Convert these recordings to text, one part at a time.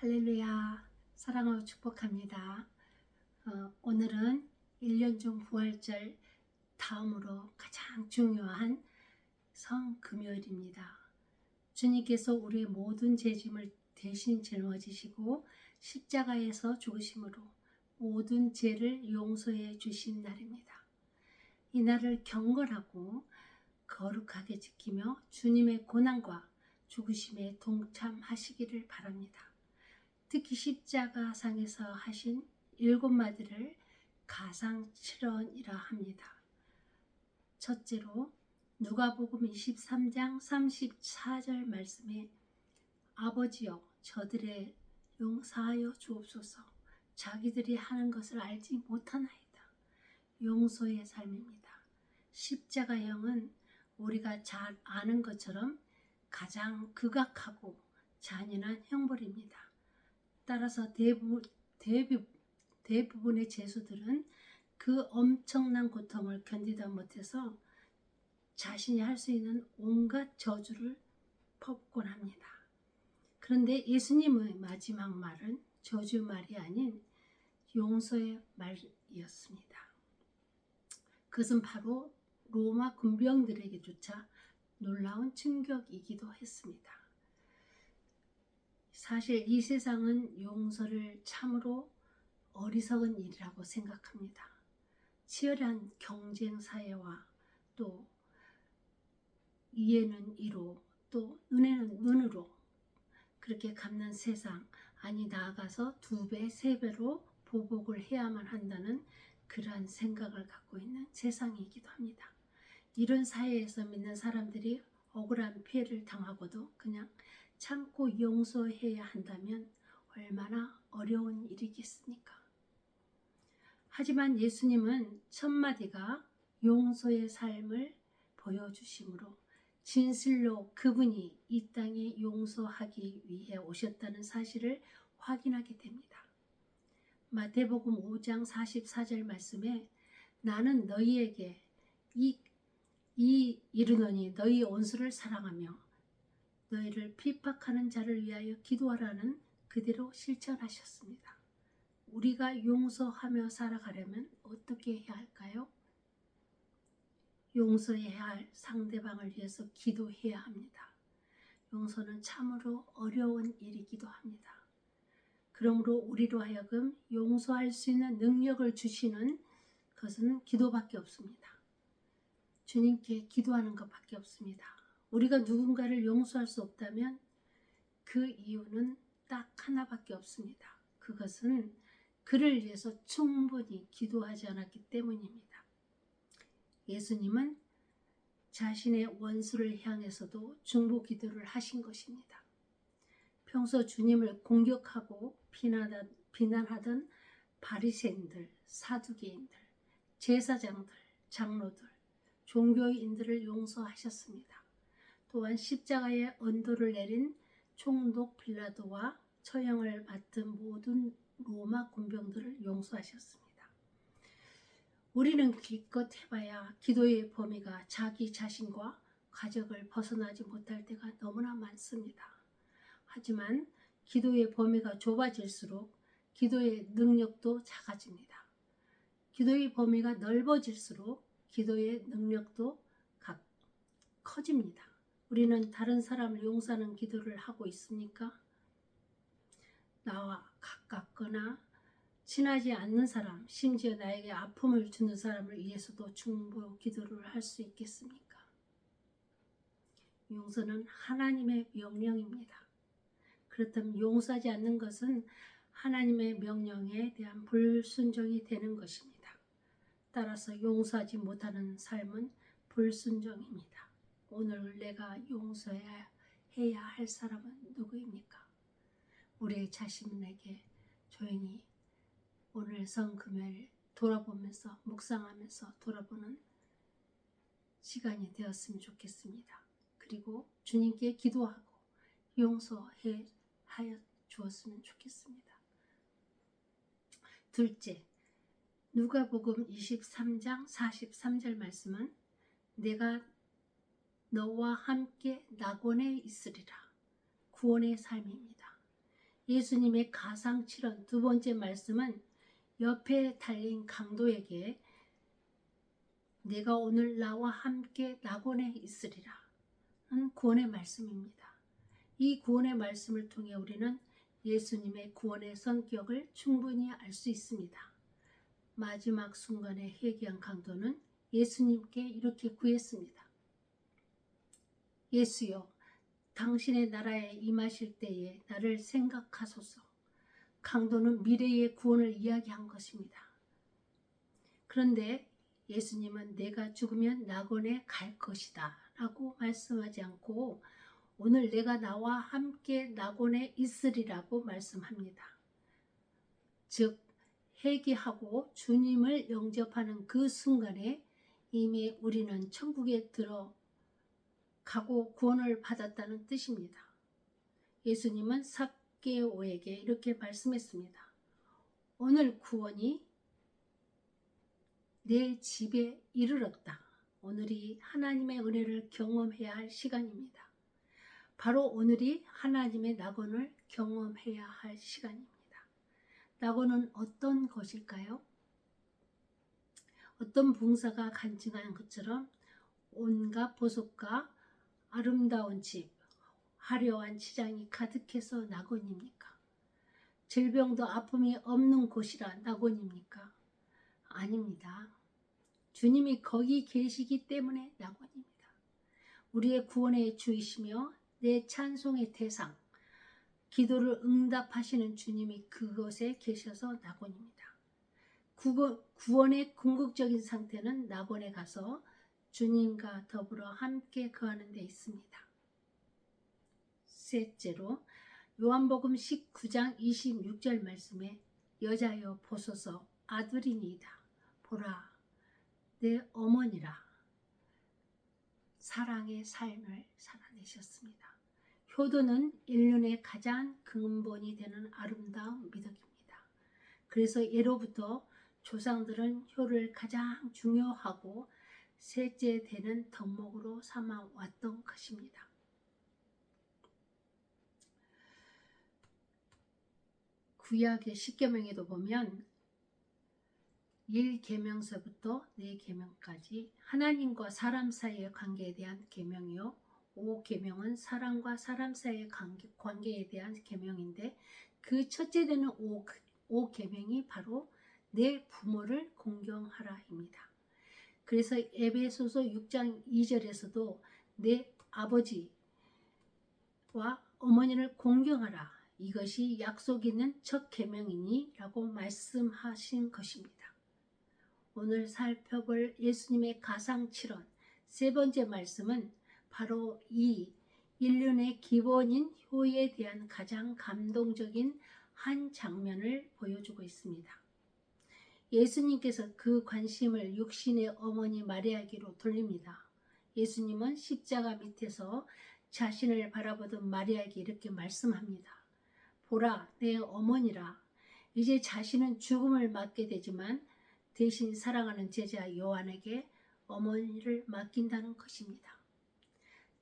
할렐루야 사랑하고 축복합니다. 어, 오늘은 1년 중 부활절 다음으로 가장 중요한 성금요일입니다. 주님께서 우리의 모든 죄짐을 대신 짊어지시고 십자가에서 죽으심으로 모든 죄를 용서해 주신 날입니다. 이 날을 경건하고 거룩하게 지키며 주님의 고난과 죽으심에 동참하시기를 바랍니다. 특히 십자가 상에서 하신 일곱 마디를 가상칠언이라 합니다. 첫째로 누가복음 23장 34절 말씀에 아버지여 저들의 용서하여 주옵소서 자기들이 하는 것을 알지 못하나이다. 용서의 삶입니다. 십자가 형은 우리가 잘 아는 것처럼 가장 극악하고 잔인한 형벌입니다. 따라서 대부, 대부, 대부분의 죄수들은 그 엄청난 고통을 견디다 못해서 자신이 할 수 있는 온갖 저주를 퍼붓곤 합니다. 그런데 예수님의 마지막 말은 저주 말이 아닌 용서의 말이었습니다. 그것은 바로 로마 군병들에게조차 놀라운 충격이기도 했습니다. 사실 이 세상은 용서를 참으로 어리석은 일이라고 생각합니다. 치열한 경쟁 사회와 또 이에는 이로 또 눈에는 눈으로 그렇게 갚는 세상 아니 나아가서 두 배, 세 배로 보복을 해야만 한다는 그러한 생각을 갖고 있는 세상이기도 합니다. 이런 사회에서 믿는 사람들이 억울한 피해를 당하고도 그냥 참고 용서해야 한다면 얼마나 어려운 일이겠습니까? 하지만 예수님은 첫마디가 용서의 삶을 보여주심으로 진실로 그분이 이 땅에 용서하기 위해 오셨다는 사실을 확인하게 됩니다. 마태복음 5장 44절 말씀에 나는 너희에게 이, 이 이르노니 너희 온수를 사랑하며 너희를 핍박하는 자를 위하여 기도하라는 그대로 실천하셨습니다. 우리가 용서하며 살아가려면 어떻게 해야 할까요? 용서해야 할 상대방을 위해서 기도해야 합니다. 용서는 참으로 어려운 일이기도 합니다. 그러므로 우리로 하여금 용서할 수 있는 능력을 주시는 것은 기도밖에 없습니다. 주님께 기도하는 것밖에 없습니다. 우리가 누군가를 용서할 수 없다면 그 이유는 딱 하나밖에 없습니다. 그것은 그를 위해서 충분히 기도하지 않았기 때문입니다. 예수님은 자신의 원수를 향해서도 중보 기도를 하신 것입니다. 평소 주님을 공격하고 비난하던, 비난하던 바리새인들, 사두개인들, 제사장들, 장로들, 종교인들을 용서하셨습니다. 또한 십자가에 언도를 내린 총독 빌라도와 처형을 받은 모든 로마 군병들을 용서하셨습니다. 우리는 기껏 해봐야 기도의 범위가 자기 자신과 가족을 벗어나지 못할 때가 너무나 많습니다. 하지만 기도의 범위가 좁아질수록 기도의 능력도 작아집니다. 기도의 범위가 넓어질수록 기도의 능력도 커집니다. 우리는 다른 사람을 용서하는 기도를 하고 있습니까? 나와 가깝거나 친하지 않는 사람, 심지어 나에게 아픔을 주는 사람을 위해서도 중보 기도를 할 수 있겠습니까? 용서는 하나님의 명령입니다. 그렇다면 용서하지 않는 것은 하나님의 명령에 대한 불순종이 되는 것입니다. 따라서 용서하지 못하는 삶은 불순종입니다. 오늘 내가 용서해야 해야 할 사람은 누구입니까? 우리 자신에게 조용히 오늘 성금요일 돌아보면서 묵상하면서 돌아보는 시간이 되었으면 좋겠습니다. 그리고 주님께 기도하고 용서해 하여 주었으면 좋겠습니다. 둘째, 누가복음 23장 43절 말씀은 내가 너와 함께 낙원에 있으리라. 구원의 삶입니다. 예수님의 가상 칠언 두 번째 말씀은 옆에 달린 강도에게 내가 오늘 나와 함께 낙원에 있으리라. 는 구원의 말씀입니다. 이 구원의 말씀을 통해 우리는 예수님의 구원의 성격을 충분히 알 수 있습니다. 마지막 순간에 회개한 강도는 예수님께 이렇게 구했습니다. 예수여, 당신의 나라에 임하실 때에 나를 생각하소서. 강도는 미래의 구원을 이야기한 것입니다. 그런데 예수님은 내가 죽으면 낙원에 갈 것이다 라고 말씀하지 않고 오늘 내가 나와 함께 낙원에 있으리라고 말씀합니다. 즉 회개하고 주님을 영접하는 그 순간에 이미 우리는 천국에 들어 가고 구원을 받았다는 뜻입니다. 예수님은 삭개오에게 이렇게 말씀했습니다. 오늘 구원이 내 집에 이르렀다. 오늘이 하나님의 은혜를 경험해야 할 시간입니다. 바로 오늘이 하나님의 낙원을 경험해야 할 시간입니다. 낙원은 어떤 것일까요? 어떤 봉사가 간증한 것처럼 온갖 보석과 아름다운 집, 화려한 시장이 가득해서 낙원입니까? 질병도 아픔이 없는 곳이라 낙원입니까? 아닙니다. 주님이 거기 계시기 때문에 낙원입니다. 우리의 구원의 주이시며 내 찬송의 대상, 기도를 응답하시는 주님이 그곳에 계셔서 낙원입니다. 구원의 궁극적인 상태는 낙원에 가서 주님과 더불어 함께 거하는 데 있습니다. 셋째로 요한복음 19장 26절 말씀에 여자여 보소서 아들이니이다. 보라 내 어머니라 사랑의 삶을 살아내셨습니다. 효도는 인륜의 가장 근본이 되는 아름다운 미덕입니다. 그래서 예로부터 조상들은 효를 가장 중요하고 셋째 되는 덕목으로 삼아 왔던 것입니다. 구약의 십계명에도 보면 1계명서부터 4계명까지 하나님과 사람 사이의 관계에 대한 계명이요. 5계명은 사람과 사람 사이의 관계, 관계에 대한 계명인데 그 첫째 되는 5, 5계명이 바로 내 부모를 공경하라입니다. 그래서 에베소서 6장 2절에서도 내 아버지와 어머니를 공경하라. 이것이 약속 있는 첫 계명이니라고 말씀하신 것입니다. 오늘 살펴볼 예수님의 가상칠언 세 번째 말씀은 바로 이 인륜의 기본인 효에 대한 가장 감동적인 한 장면을 보여주고 있습니다. 예수님께서 그 관심을 육신의 어머니 마리아에게로 돌립니다. 예수님은 십자가 밑에서 자신을 바라보던 마리아에게 이렇게 말씀합니다. 보라, 내 어머니라. 이제 자신은 죽음을 맞게 되지만 대신 사랑하는 제자 요한에게 어머니를 맡긴다는 것입니다.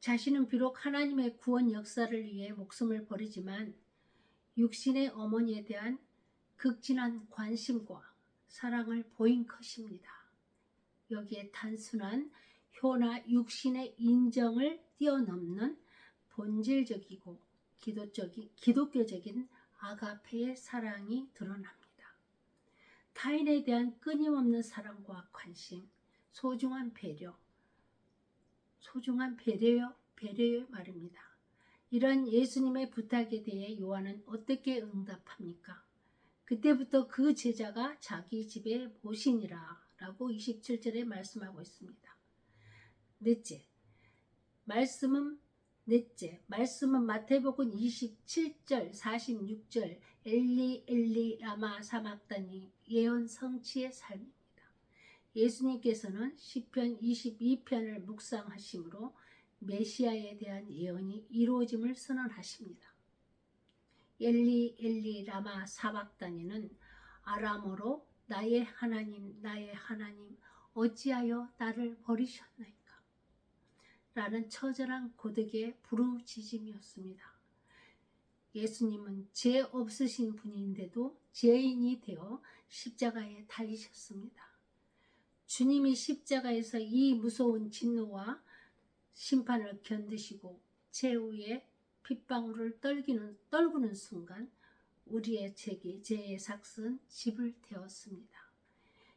자신은 비록 하나님의 구원 역사를 위해 목숨을 버리지만 육신의 어머니에 대한 극진한 관심과 사랑을 보인 것입니다. 여기에 단순한 효나 육신의 인정을 뛰어넘는 본질적이고 기도적인, 기독교적인 아가페의 사랑이 드러납니다. 타인에 대한 끊임없는 사랑과 관심, 소중한 배려, 소중한 배려요, 배려의 말입니다. 이런 예수님의 부탁에 대해 요한은 어떻게 응답합니까? 그때부터 그 제자가 자기 집에 모시니라 라고 27절에 말씀하고 있습니다. 넷째, 말씀은 넷째, 말씀은 마태복음 27절, 46절, 엘리 엘리 라마 사막다니 예언 성취의 삶입니다. 예수님께서는 시편 22편을 묵상하심으로 메시아에 대한 예언이 이루어짐을 선언하십니다. 엘리 엘리 라마 사박다니는 아람어로 나의 하나님 나의 하나님 어찌하여 나를 버리셨나이까 라는 처절한 고독의 부르짖음이었습니다. 예수님은 죄 없으신 분인데도 죄인이 되어 십자가에 달리셨습니다. 주님이 십자가에서 이 무서운 진노와 심판을 견디시고 최후의 핏방울을 떨기는, 떨구는 순간 우리의 죄기, 죄의 삭은 집을 되었습니다.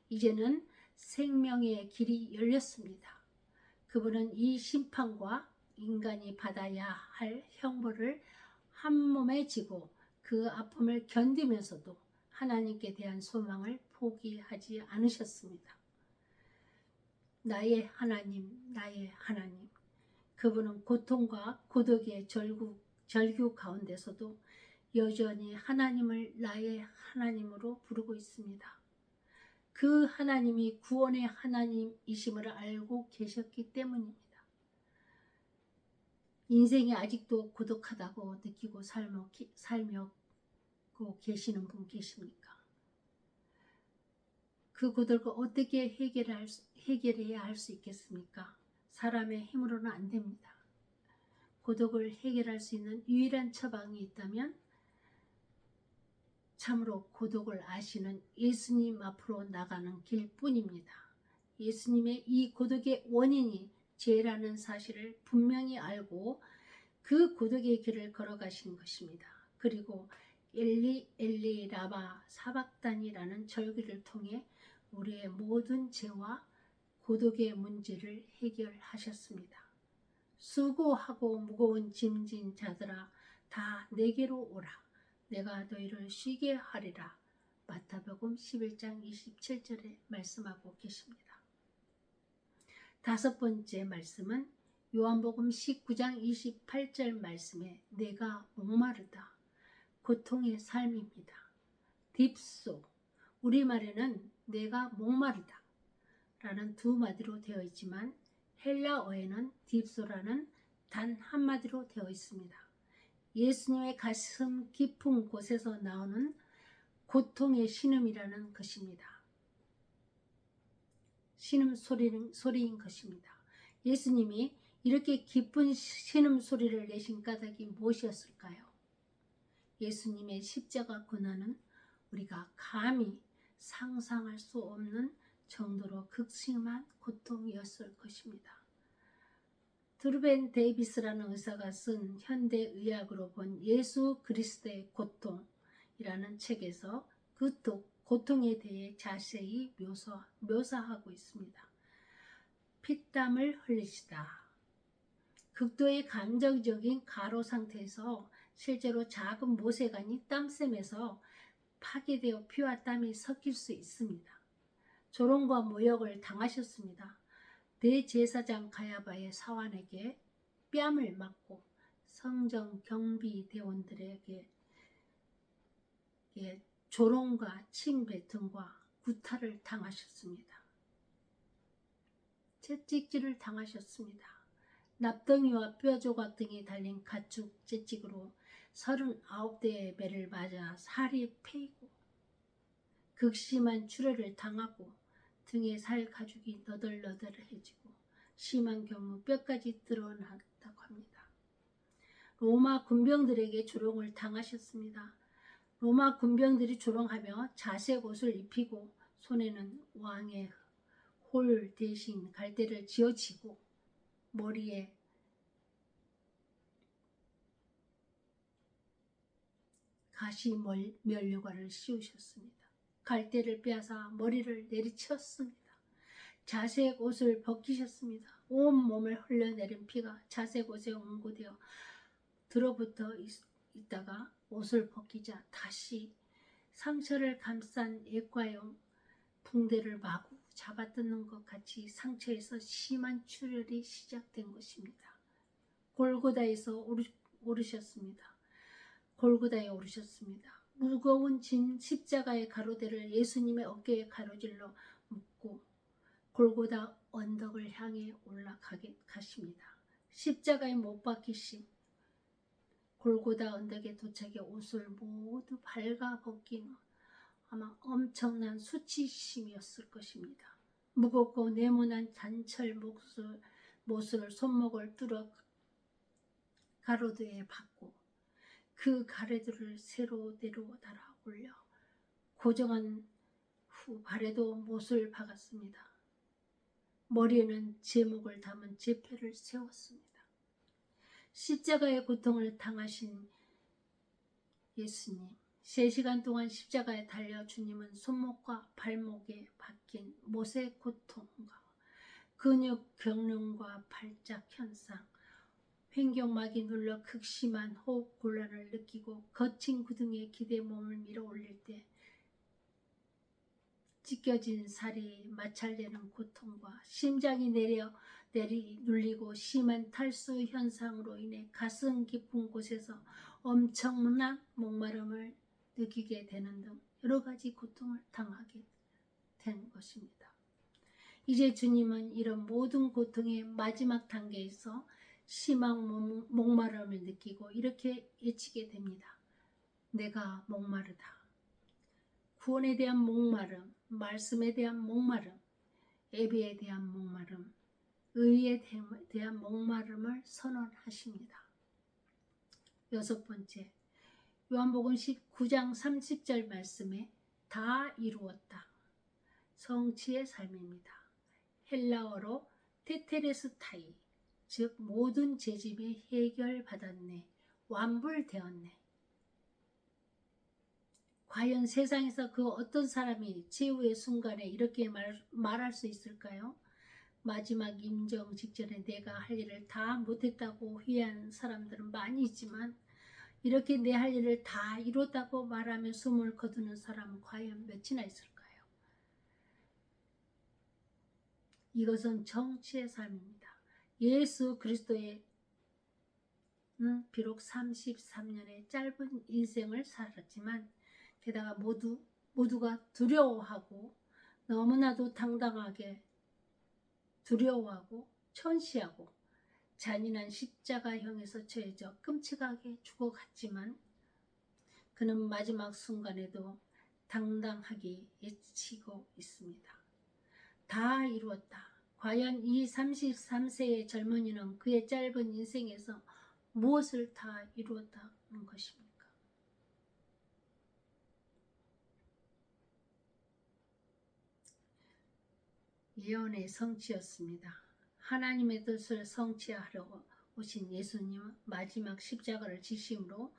이제는 생명의 길이 열렸습니다. 그분은 이 심판과 인간이 받아야 할 형벌을 한 몸에 지고 그 아픔을 견디면서도 하나님께 대한 소망을 포기하지 않으셨습니다. 나의 하나님, 나의 하나님. 그분은 고통과 고독의 절규, 절규 가운데서도 여전히 하나님을 나의 하나님으로 부르고 있습니다. 그 하나님이 구원의 하나님이심을 알고 계셨기 때문입니다. 인생이 아직도 고독하다고 느끼고 살며, 살며고 계시는 분 계십니까? 그 고독을 어떻게 해결할 수, 해결해야 할 수 있겠습니까? 사람의 힘으로는 안 됩니다. 고독을 해결할 수 있는 유일한 처방이 있다면 참으로 고독을 아시는 예수님 앞으로 나가는 길뿐입니다. 예수님의 이 고독의 원인이 죄라는 사실을 분명히 알고 그 고독의 길을 걸어가신 것입니다. 그리고 엘리 엘리 라바 사박단이라는 절기를 통해 우리의 모든 죄와 고독의 문제를 해결하셨습니다. 수고하고 무거운 짐진 자들아 다 내게로 오라. 내가 너희를 쉬게 하리라. 마타복음 11장 27절에 말씀하고 계십니다. 다섯 번째 말씀은 요한복음 19장 28절 말씀에 내가 목마르다. 고통의 삶입니다. 딥소 우리말에는 내가 목마르다 라는 두 마디로 되어 있지만 헬라어에는 딥소라는 단 한마디로 되어 있습니다. 예수님의 가슴 깊은 곳에서 나오는 고통의 신음이라는 것입니다. 신음 소리는, 소리인 것입니다. 예수님이 이렇게 기쁜 신음 소리를 내신 까닭이 무엇이었을까요? 예수님의 십자가 고난은 우리가 감히 상상할 수 없는 정도로 극심한 고통이었을 것입니다. 드루벤 데이비스라는 의사가 쓴 현대 의학으로 본 예수 그리스도의 고통이라는 책에서 그 고통에 대해 자세히 묘사, 묘사하고 있습니다. 피땀을 흘리시다. 극도의 감정적인 가로 상태에서 실제로 작은 모세관이 땀샘에서 파괴되어 피와 땀이 섞일 수 있습니다. 조롱과 모욕을 당하셨습니다. 대제사장 가야바의 사환에게 뺨을 맞고 성정 경비 대원들에게 조롱과 침뱉음과 구타를 당하셨습니다. 채찍질을 당하셨습니다. 납덩이와 뼈조각 등이 달린 가축 채찍으로 39대의 배를 맞아 살이 패이고 극심한 출혈을 당하고 등에 살 가죽이 너덜너덜해지고 심한 경우 뼈까지 드러났다고 합니다. 로마 군병들에게 조롱을 당하셨습니다. 로마 군병들이 조롱하며 자색 옷을 입히고 손에는 왕의 홀 대신 갈대를 쥐어치고 머리에 가시 멸류관을 씌우셨습니다. 갈대를 빼앗아 머리를 내리쳤습니다. 자색 옷을 벗기셨습니다. 온 몸을 흘러내린 피가 자색 옷에 옹고되어 들어붙어 있, 있다가 옷을 벗기자 다시 상처를 감싼 액과용 붕대를 마구 잡아뜯는 것 같이 상처에서 심한 출혈이 시작된 것입니다. 골고다에서 오르, 오르셨습니다. 골고다에 오르셨습니다. 무거운 진 십자가의 가로대를 예수님의 어깨에 가로질러 묶고 골고다 언덕을 향해 올라가게 가십니다. 십자가에 못 박히신 골고다 언덕에 도착해 옷을 모두 발가 벗긴 아마 엄청난 수치심이었을 것입니다. 무겁고 네모난 잔철 못을, 못을 손목을 뚫어 가로대에 박고 그 가래들을 세로대로 달아 올려 고정한 후 발에도 못을 박았습니다. 머리에는 제목을 담은 제패를 세웠습니다. 십자가의 고통을 당하신 예수님, 세 시간 동안 십자가에 달려 주님은 손목과 발목에 박힌 못의 고통과 근육 경련과 발작 현상, 횡격막이 눌러 극심한 호흡 곤란을 느끼고 거친 구등에 기대 몸을 밀어 올릴 때 찢겨진 살이 마찰되는 고통과 심장이 내려 내리 눌리고 심한 탈수 현상으로 인해 가슴 깊은 곳에서 엄청난 목마름을 느끼게 되는 등 여러 가지 고통을 당하게 된 것입니다. 이제 주님은 이런 모든 고통의 마지막 단계에서 심한 목- 목마름을 느끼고 이렇게 외치게 됩니다. 내가 목마르다. 구원에 대한 목마름, 말씀에 대한 목마름, 예배에 대한 목마름, 의에 대- 대한 목마름을 선언하십니다. 여섯 번째, 요한복음 19장 30절 말씀에 다 이루었다. 성취의 삶입니다. 헬라어로 테테레스타이, 즉 모든 죄짐이 해결받았네, 완불되었네. 과연 세상에서 그 어떤 사람이 최후의 순간에 이렇게 말, 말할 수 있을까요? 마지막 임정 직전에 내가 할 일을 다 못했다고 회한 사람들은 많이 있지만 이렇게 내 할 일을 다 이뤘다고 말하며 숨을 거두는 사람은 과연 몇이나 있을까요? 이것은 정치의 삶입니다. 예수 그리스도의 는 비록 33년의 짧은 인생을 살았지만 게다가 모두 모두가 두려워하고 너무나도 당당하게 두려워하고 천시하고 잔인한 십자가형에서 처해져 끔찍하게 죽어갔지만 그는 마지막 순간에도 당당하게 외치고 있습니다. 다 이루었다. 과연 이 33세의 젊은이는 그의 짧은 인생에서 무엇을 다 이루었다는 것입니까? 예언의 성취였습니다. 하나님의 뜻을 성취하려 오신 예수님은 마지막 십자가를 지심으로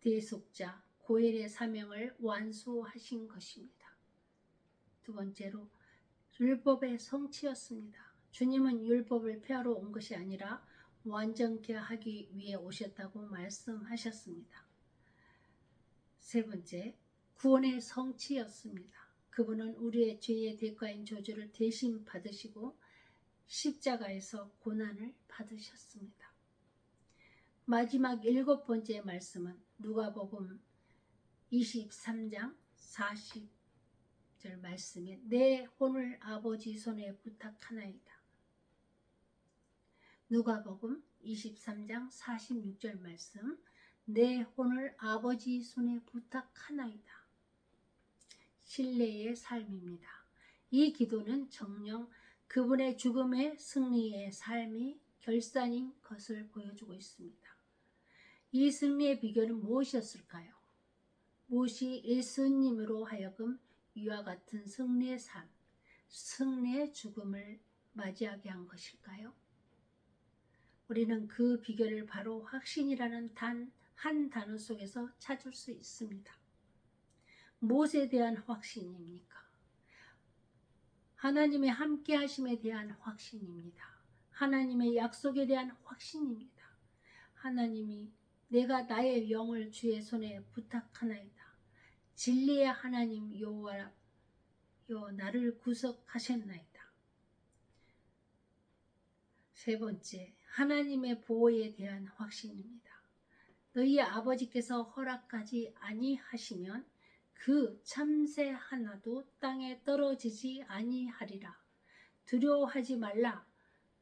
대속자 고엘의 사명을 완수하신 것입니다. 두 번째로 율법의 성취였습니다. 주님은 율법을 폐하러 온 것이 아니라 완전케 하기 위해 오셨다고 말씀하셨습니다. 세 번째, 구원의 성취였습니다. 그분은 우리의 죄의 대가인 저주를 대신 받으시고 십자가에서 고난을 받으셨습니다. 마지막 일곱 번째 말씀은 누가복음 23장 40 절 말씀에 내 혼을 아버지 손에 부탁하나이다. 누가복음 23장 46절 말씀 내 혼을 아버지 손에 부탁하나이다. 신뢰의 삶입니다. 이 기도는 정령 그분의 죽음의 승리의 삶이 결산인 것을 보여주고 있습니다. 이 승리의 비결은 무엇이었을까요? 무엇이 예수님으로 하여금 이와 같은 승리의 삶, 승리의 죽음을 맞이하게 한 것일까요? 우리는 그 비결을 바로 확신이라는 단 한 단어 속에서 찾을 수 있습니다. 무엇에 대한 확신입니까? 하나님의 함께 하심에 대한 확신입니다. 하나님의 약속에 대한 확신입니다. 하나님이 내가 나의 영을 주의 손에 부탁하나이다. 진리의 하나님 여호와 여 나를 구속하셨나이다. 세 번째, 하나님의 보호에 대한 확신입니다. 너희 아버지께서 허락하지 아니하시면 그 참새 하나도 땅에 떨어지지 아니하리라. 두려워하지 말라.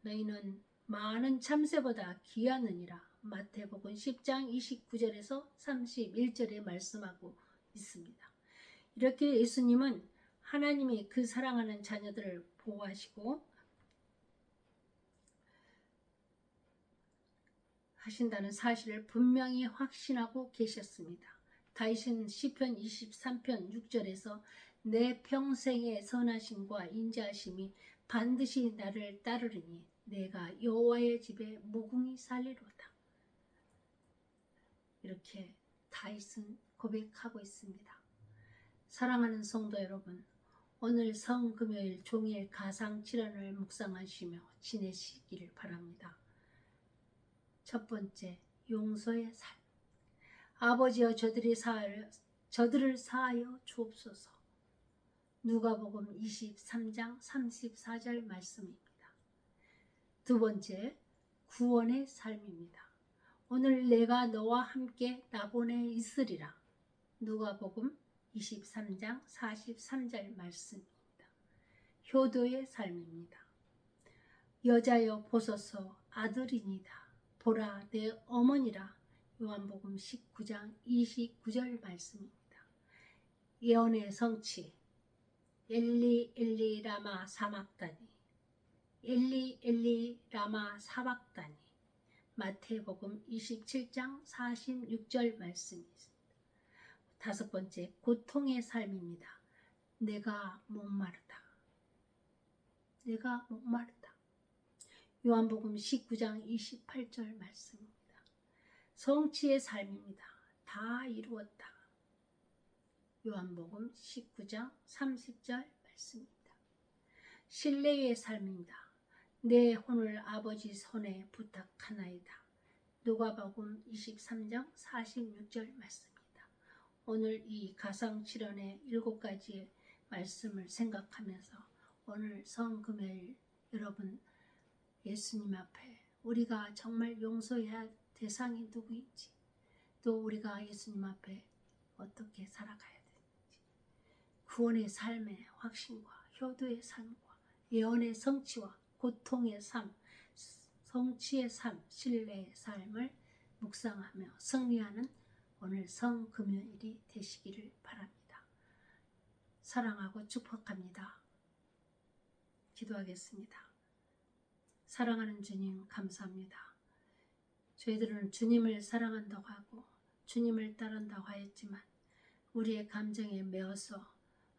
너희는 많은 참새보다 귀하느니라. 마태복음 10장 29절에서 31절에 말씀하고 있습니다. 이렇게 예수님은 하나님이 그 사랑하는 자녀들을 보호하시고 하신다는 사실을 분명히 확신하고 계셨습니다. 다윗은 시편 23편 6절에서 내 평생의 선하심과 인자하심이 반드시 나를 따르리니 내가 여호와의 집에 무궁히 살리로다. 이렇게 다윗은 고백하고 있습니다. 사랑하는 성도 여러분, 오늘 성금요일 종일 가상 칠언을 묵상하시며 지내시기를 바랍니다. 첫 번째, 용서의 삶. 아버지여 저들이 사하여, 저들을 사하여 주옵소서. 누가복음 23장 34절 말씀입니다. 두 번째, 구원의 삶입니다. 오늘 내가 너와 함께 나보내 있으리라. 누가복음 23장 43절 말씀입니다. 효도의 삶입니다. 여자여 보소서 아들이니다. 보라 내 어머니라. 요한복음 19장 29절 말씀입니다. 예언의 성취 엘리 엘리 라마 사막다니 엘리 엘리 라마 사박다니 마태복음 27장 46절 말씀입니다. 다섯 번째 고통의 삶입니다. 내가 목마르다. 내가 목마르다. 요한복음 19장 28절 말씀입니다. 성취의 삶입니다. 다 이루었다. 요한복음 19장 30절 말씀입니다. 신뢰의 삶입니다. 내 혼을 아버지 손에 부탁하나이다. 누가복음 23장 46절 말씀입니다. 오늘 이 가상 칠언의 일곱 가지의 말씀을 생각하면서 오늘 성금요일 여러분 예수님 앞에 우리가 정말 용서해야 할 대상이 누구인지 또 우리가 예수님 앞에 어떻게 살아가야 되는지 구원의 삶의 확신과 효도의 삶과 예언의 성취와 고통의 삶, 성취의 삶, 신뢰의 삶을 묵상하며 승리하는 오늘 성금요일이 되시기를 바랍니다. 사랑하고 축복합니다. 기도하겠습니다. 사랑하는 주님 감사합니다. 저희들은 주님을 사랑한다고 하고 주님을 따른다고 하였지만 우리의 감정에 매어서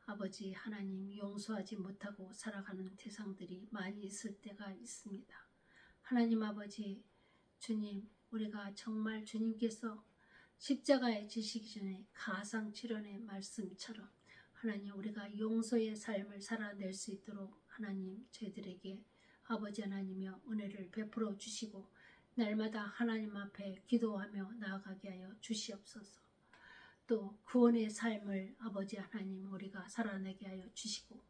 아버지 하나님 용서하지 못하고 살아가는 대상들이 많이 있을 때가 있습니다. 하나님 아버지 주님 우리가 정말 주님께서 십자가에 지시기 전에 가상 칠언의 말씀처럼 하나님 우리가 용서의 삶을 살아낼 수 있도록 하나님 저희들에게 아버지 하나님여 은혜를 베풀어 주시고 날마다 하나님 앞에 기도하며 나아가게 하여 주시옵소서. 또 구원의 삶을 아버지 하나님 우리가 살아내게 하여 주시고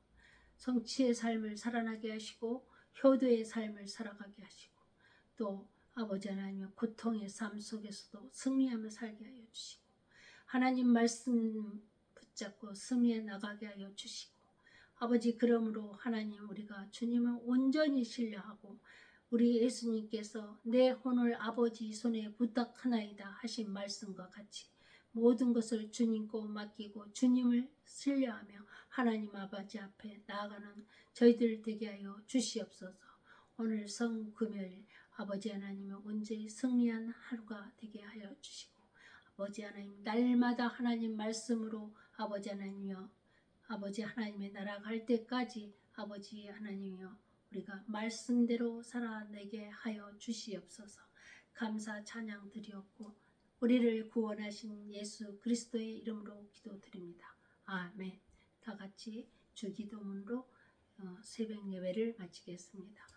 성취의 삶을 살아나게 하시고 효도의 삶을 살아가게 하시고 또 아버지 하나님 고통의 삶 속에서도 승리하며 살게 하여 주시고 하나님 말씀 붙잡고 승리해 나가게 하여 주시고 아버지 그러므로 하나님 우리가 주님을 온전히 신뢰하고 우리 예수님께서 내 혼을 아버지 손에 부탁하나이다 하신 말씀과 같이 모든 것을 주님 께 맡기고 주님을 신뢰하며 하나님 아버지 앞에 나아가는 저희들 되게 하여 주시옵소서. 오늘 성금요일 아버지 하나님의 온전히 승리한 하루가 되게 하여 주시고 아버지 하나님 날마다 하나님 말씀으로 아버지 하나님여 아버지 하나님의 나라 갈 때까지 아버지 하나님여 우리가 말씀대로 살아내게 하여 주시옵소서. 감사 찬양 드리옵고 우리를 구원하신 예수 그리스도의 이름으로 기도드립니다. 아멘. 다 같이 주기도문으로 어, 새벽 예배를 마치겠습니다.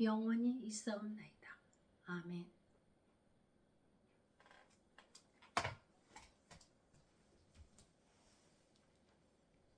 영원히 있사옵나이다. 아멘.